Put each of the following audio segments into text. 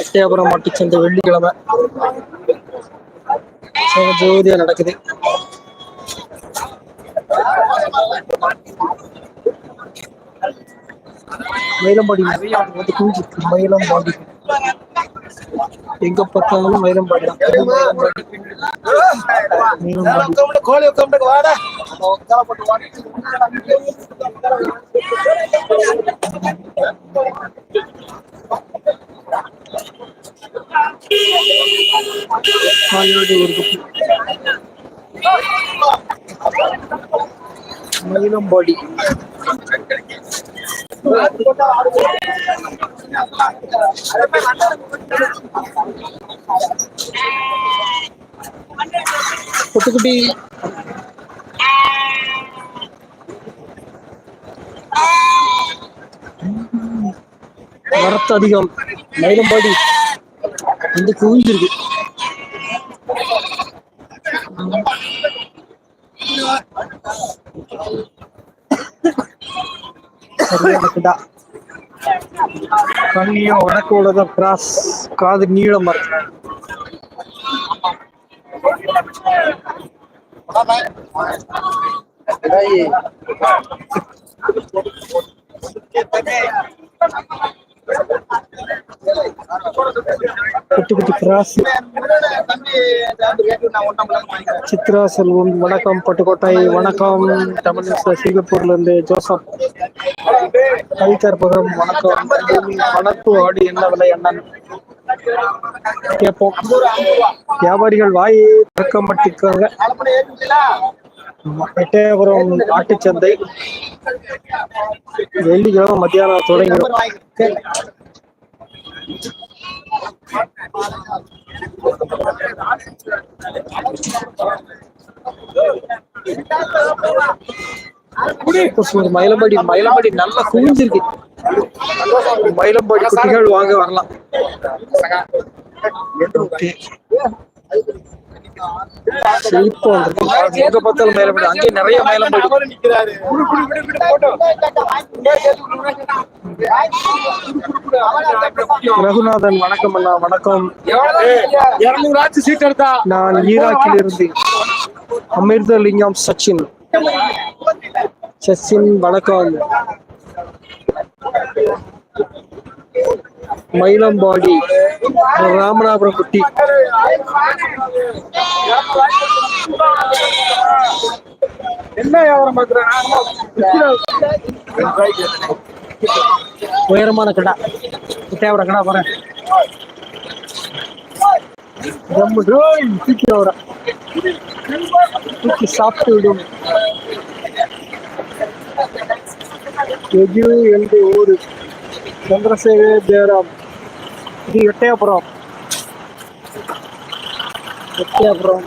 எட்டயபுரம் மாட்டுச்சந்தை வெள்ளிக்கிழமை. ஜோதியா நடக்குது. மயிலம்பாடி நிறைய வந்து மயிலம்பாடி. எங்க பார்த்தாலும் மயிலம்பாடி தான். மயிலம்பாடி. மயிலம்பாடி கோழி உட்காந்து வாடா கால்நடை ஒரு குட்டி மயிலம்பாடி குட்டி வரத்து அதிகம். மயிலம்பாடி வந்து குவிஞ்சிருக்கு. சரியான கண்ணியும் வடக்கு உலக கிராஸ் காது நீளம் இருக்கு குட்டி குட்டி கிராஸ். சித்ரா செல்வம் வணக்கம். பட்டுக்கோட்டை வணக்கம். தமிழ் சிங்கப்பூர்ல இருந்து ஜோசப். கவிகற்பகம் வணக்கம். பூமி ஆடு என்ன விலை என்னன்னு கேட்போம். வியாபாரிகள் வாயை திறக்க மாட்டிருக்காங்க எட்டயபுரம் ஆட்டுச்சந்தை. வெள்ளிக்கிழமை மத்தியானம் தொடங்கிடும். மயிலம்பாடி மயிலம்பாடி நல்லா குவிஞ்சிருக்கு. மயிலம்பாடி குட்டிகள் வாங்க வரலாம். எங்க பார்த்தாலும் அங்கே நிறைய ரகுநாதன் வணக்கம் அண்ணா வணக்கம். நான் ஈராக்கில் இருந்து அமிர்தலிங்கம் சச்சின். சச்சின் வணக்கம். மயிலம்பாடி ராமநாதபுரம் குட்டி. என்ன வியாபாரம் பாக்குறேன் உயரமான கடா. தேவர கடா போறேன் ரொம்ப தூக்கி வர தூக்கி சாப்பிட்டு விடும் எது எந்த ஊரு. சந்திரசேகர் ஜெயராம். இது எட்டயபுரம். எட்டயபுரம்.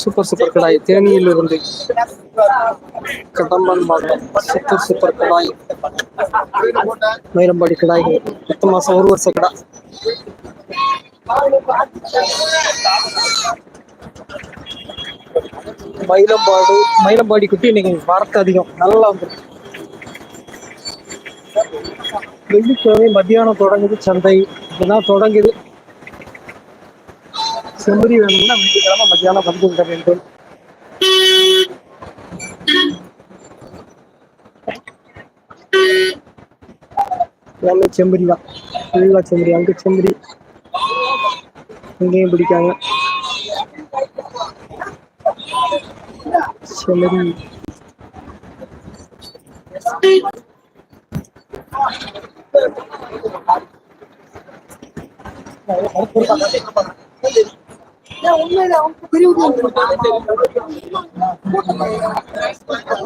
சூப்பர் சூப்பர் கடாய். தேனியில் இருந்து கடம்பன் மாவட்டம் சூப்பர் சூப்பர் கடாய். மயிரம்பாடி கடாய் பத்து மாசம் ஒரு வருஷ கடா. மயிலம்பாடு மயிலம்பாடி குட்டி இன்னைக்கு வரத்து அதிகம். நல்லா வந்து வெள்ளிக்கிழமை மத்தியானம் தொடங்குது சந்தை. இதெல்லாம் தொடங்குது. செம்மறி வேணும்னா வெள்ளிக்கிழமை மத்தியானம் வந்து விட வேண்டும் எல்லாமே செம்பரி தான். ஃபுல்லாக செம்பரி அங்கே செம்பரி இங்கேயும் பிடிக்காங்க. செம்மறி.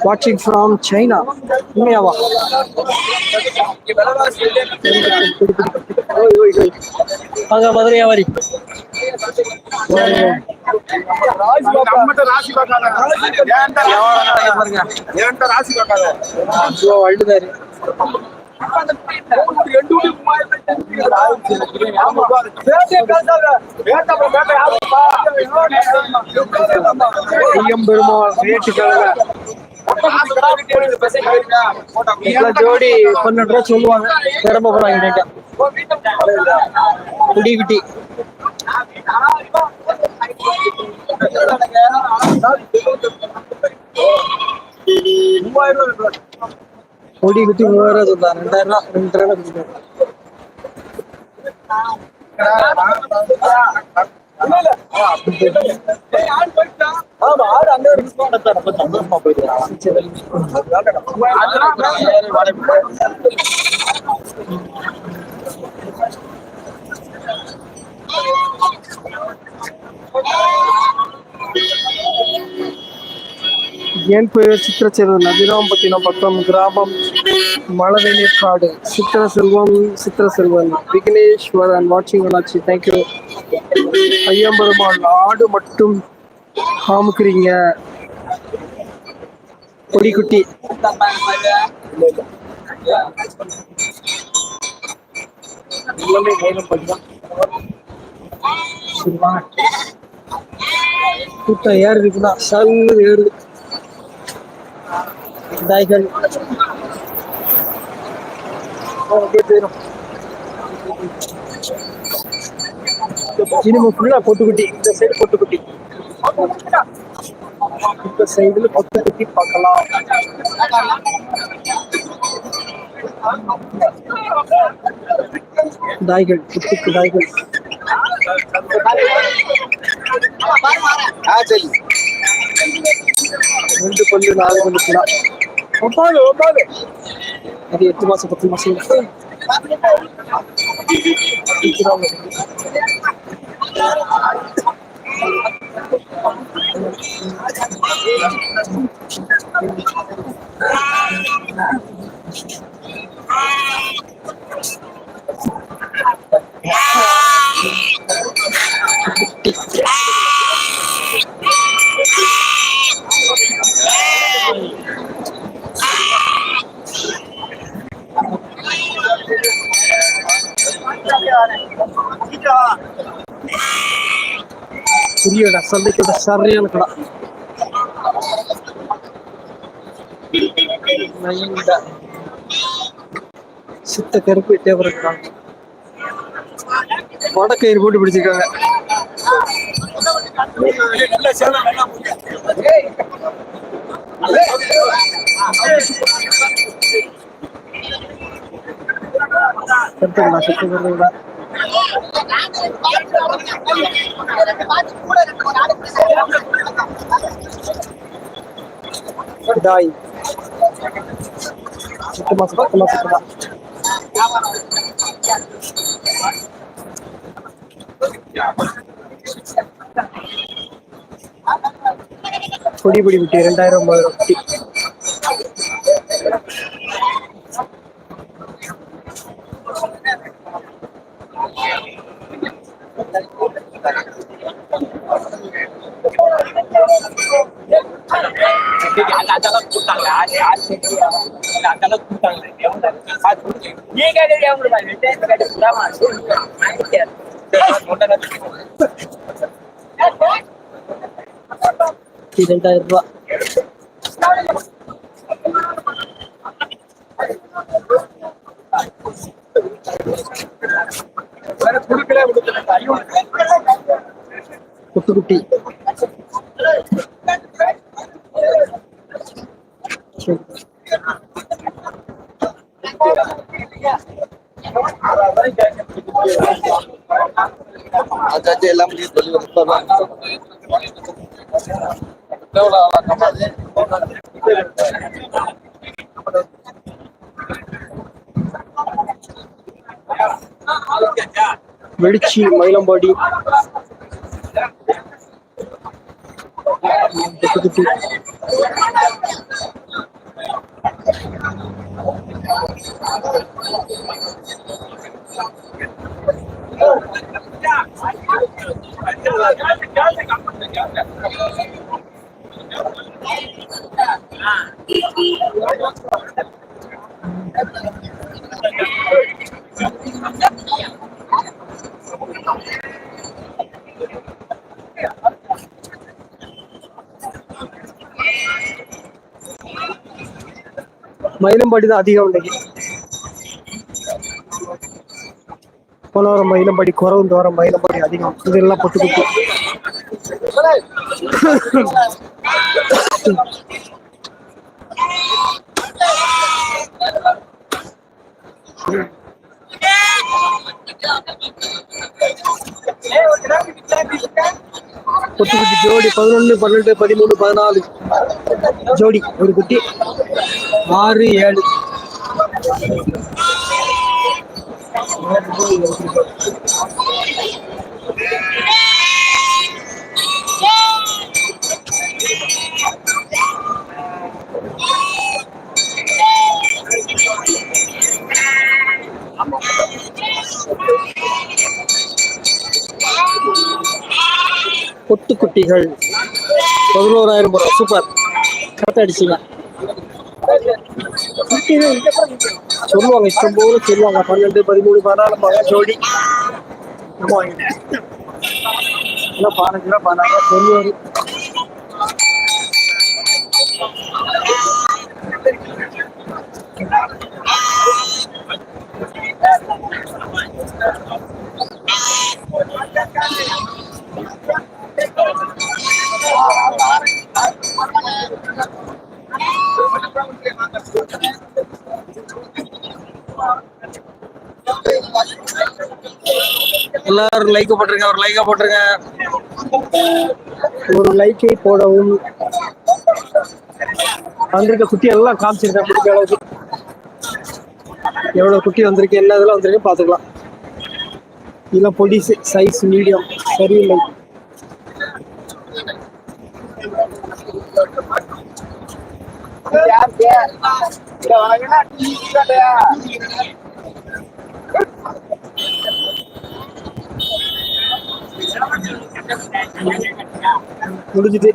வாட்சிங் ஃப்ரம் சைனா உண்மையாவா? அங்க மதுரை வியாபாரி ரெண்டு ஐயம் பெருமாள் ரேட்டு ஜோடி பன்னெண்டு ரூபா சொல்லுவாங்க. நிரம்ப போறாங்க குடி குட்டி. மூவாயிரம் ரூபாய் கொடி குட்டி மூவாயிரம் ரூபா சொல்றாங்க ரெண்டாயிரம் ரூபா ரெண்டு ரூபா ಏನ್ಪುಯ ಚಿತ್ರಚೇರು ನದಿರಾಂಬತ್ತಿನ ಪಕ್ಕಂ ಗ್ರಾಮಂ ಮಳವೇಣಿ ಕಾಡು ಚಿತ್ರ ಸಿಲ್ವಂ ಚಿತ್ರ ಸಿಲ್ವಂ ವಿಘ್ನೇಶ್ವರ್ ಅಂಡ್ ವಾಚಿಂಗ್ ಅಲಾಕ್ಷಿ ಥ್ಯಾಂಕ್ ಯು காடு ஐயம்பெருமாள் ஆடு மட்டும் காமிக்கிறீங்க. கொடிக்குட்டி. எல்லாமே கூட்டம் ஏறுதுக்குன்னா சல்லு ஏறுது. தாய்கள் அப்படியே போயிடும் இனிமே ஃபுல்லா பொட்டுக்குட்டி. இந்த சைடு பொட்டுக்குட்டி. இந்த சைடுல பொட்டுக்குட்டி பார்க்கலாம். தாய்கள் புத்துக்கு தாய்கள். ஆ, சரி. ரெண்டு பல்லு நாலு பல்லு கூட ஒன்பது, ஒன்பது. அது எட்டு மாசம் பத்து மாசம். Yeah. புரியடா சந்தைக்கோட சரியான கடை. சித்த கருப்பு டேபர் இருக்காங்க வடக்கயிறு போட்டு பிடிச்சிருக்காங்க. நல்ல கருத்துங்களா சித்த கருப்புங்களா டாய் எட்டு மாசம் பத்து பொடி பொடி விட்டு ரெண்டாயிரம் ரூபாய் இரண்டாயிரம் ரூபா குட்டி குட்டி சரி. அதாச்சும் எல்லாம் முடியும் சொல்லி கொடுத்தாதான். எவ்வளவு ஆளா கம்மாது? வெடிச்சி மயிலம்பாடி மயிலம்பாடி தான் அதிகம் இன்னைக்கு போன வாரம் மயிலம்பாடி குறவு இந்த வாரம் மயிலம்பாடி அதிகம். இதெல்லாம் பொட்டு குட்டி பொட்டு. குட்டி ஜோடி பதினொன்று பன்னெண்டு பதிமூணு பதினாலு. ஜோடி ஒரு குட்டி. ஆறு ஏழு. பொட்டு குட்டிகள் பதினோராயிரம் ரூபாய் சூப்பர். கரெக்டாக அடிச்சிங்க சொல்லுவாங்க இஷ்டம் போல சொல்லுவாங்க. பன்னெண்டு பதிமூணு பதினாலு பாங்க ஜோடி. நம்ம வாங்கிட்டேன் இல்லை பதினாறு சொல்லுவாரு. எல்லாரும் லைக் போட்டுருங்க ஒரு லைக்கா போட்டுருங்க. ஒரு லைக்கை போடவும். வந்திருக்க குட்டி எல்லாம் காமிச்சிருக்கேன் முடிஞ்ச அளவுக்கு. எவ்வளவு குட்டி வந்திருக்கு என்ன இதெல்லாம் வந்திருக்கு பாத்துக்கலாம் இதெல்லாம் பொடி சைஸ் மீடியம் சரியில்லை. முடிஞ்சுது.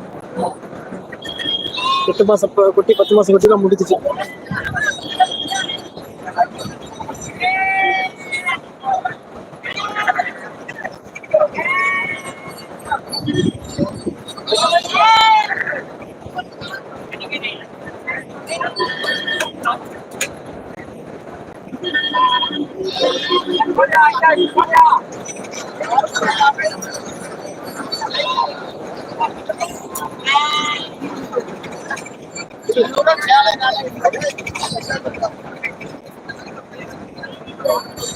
எட்டு மாசம் குட்டி பத்து மாசம் குட்டி தான் முடிஞ்சிச்சு ஆ.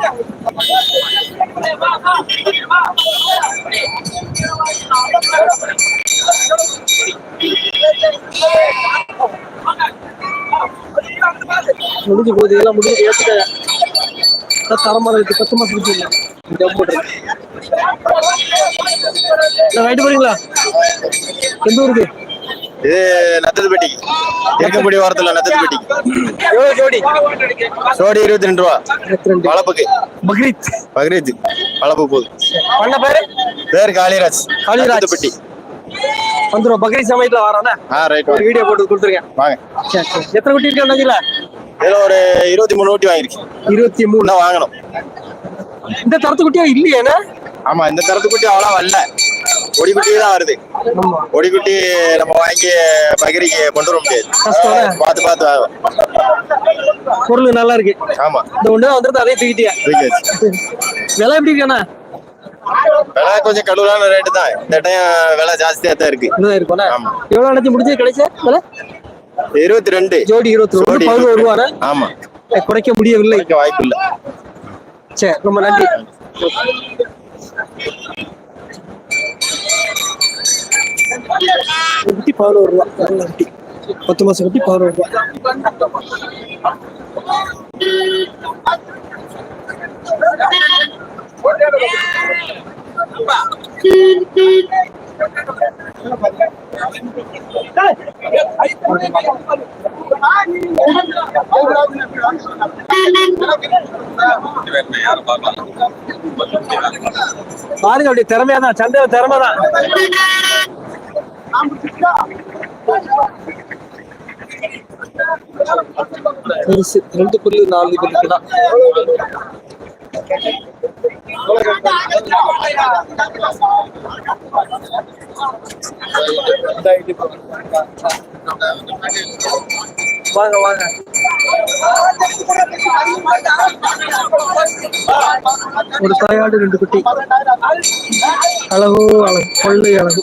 சரி முடிஞ்சு போகுது இதெல்லாம் முடிஞ்சு ஏற்றுக்க தரமாக இருக்கு பத்து மாசம் குட்டி இல்லை ரைட்டு போறீங்களா எந்த ஊருக்கு? இது பெட்டி இருக்கம்படி வாரத்துல நத்தத்துப்பட்டி எவ்வளோ ஜோடி சோடி இருபத்தி ரெண்டு ரூபா. வளப்புக்கு. பக்ரீத் பக்ரீத் வளப்பு போகுது. பண்ண பேரு? பேர் காளிராஜ். காளிராஜ். நத்தத்துப்பட்டி வந்துடும் பக்ரீத் சமயத்தில் வரானே? ஆ ரைட் வீடியோ போட்டு கொடுத்துருக்கேன் வாங்க. எத்தனை குட்டி இருக்கு அண்ணாச்சில? இதுல ஒரு இருபத்தி மூணு ஊட்டி வாங்கிருச்சு இருபத்தி மூணு. வாங்கணும். இந்த தரத்து குட்டியா இல்லையாண்ணே ஆமா இந்த தரத்து குட்டி அவ்வளோ வரல. கொடி குட்டி தான் வருது. ஆமா கொடி குட்டி நம்ம வாங்கி பகிரிக்கு கொண்டு வர முடியாது. பார்த்து பார்த்து. பொருள் நல்லா இருக்கு. ஆமா. இந்த ஒண்ணு வந்துருது அதே தூக்கிட்டியா? விலை எப்படி இருக்காண்ணா விலை கொஞ்சம் கடுவலான ரேட்டு தான். இந்த டைம் விலை ஜாஸ்தியா தான் இருக்கு. எவ்வளவு அனைத்து முடிஞ்சது கிடைச்ச விலை? இருபத்தி ரெண்டு ஜோடி இருபத்தி ரெண்டு. பதினோரு ரூபாண்ணா? ஆமா. குறைக்க முடியவில்லை. வாய்ப்பு இல்ல சரி ரொம்ப நன்றி. குட்டி பதினோரு ரூபா. நல்ல குட்டி பத்து மாசம் குட்டி பதினோரு ரூபா. பாருங்க அப்படி திறமையா தான் சந்தையில திறமை தான் பெருசு ரெண்டு புள்ளி நாலு வாங்க வாங்க. ஒரு தாயாடு ரெண்டு குட்டி. அழகோ அழகு. கொள்ளை அழகு.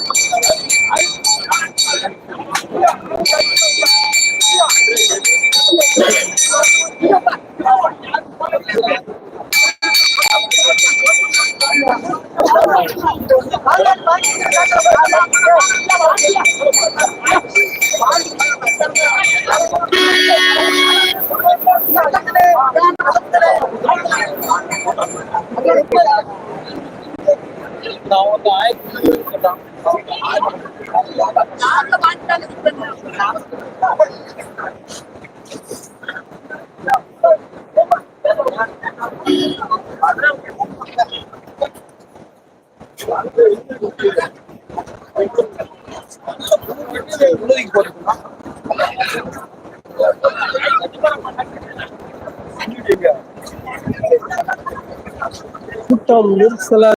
கூட்டம் நெரிசலா